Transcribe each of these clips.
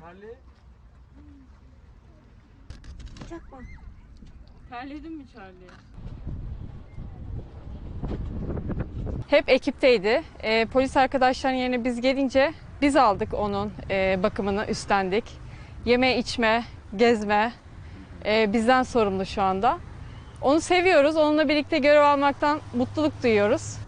Charlie. Çakma. Terledin mi Charlie? Hep ekipteydi. Ee, polis arkadaşların yerine biz gelince biz aldık onun e, bakımını üstlendik. Yeme içme, gezme e, bizden sorumlu şu anda. Onu seviyoruz. Onunla birlikte görev almaktan mutluluk duyuyoruz.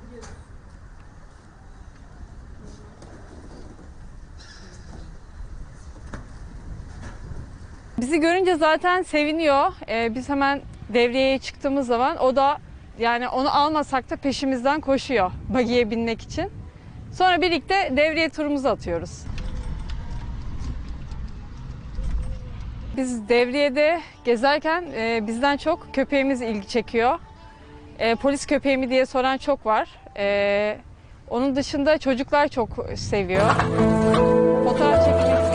Bizi görünce zaten seviniyor. Ee, biz hemen devreye çıktığımız zaman o da yani onu almasak da peşimizden koşuyor bagiye binmek için. Sonra birlikte devriye turumuzu atıyoruz. Biz devriyede gezerken e, bizden çok köpeğimiz ilgi çekiyor. E, polis köpeği mi diye soran çok var. E, onun dışında çocuklar çok seviyor. Fotoğraf çekimi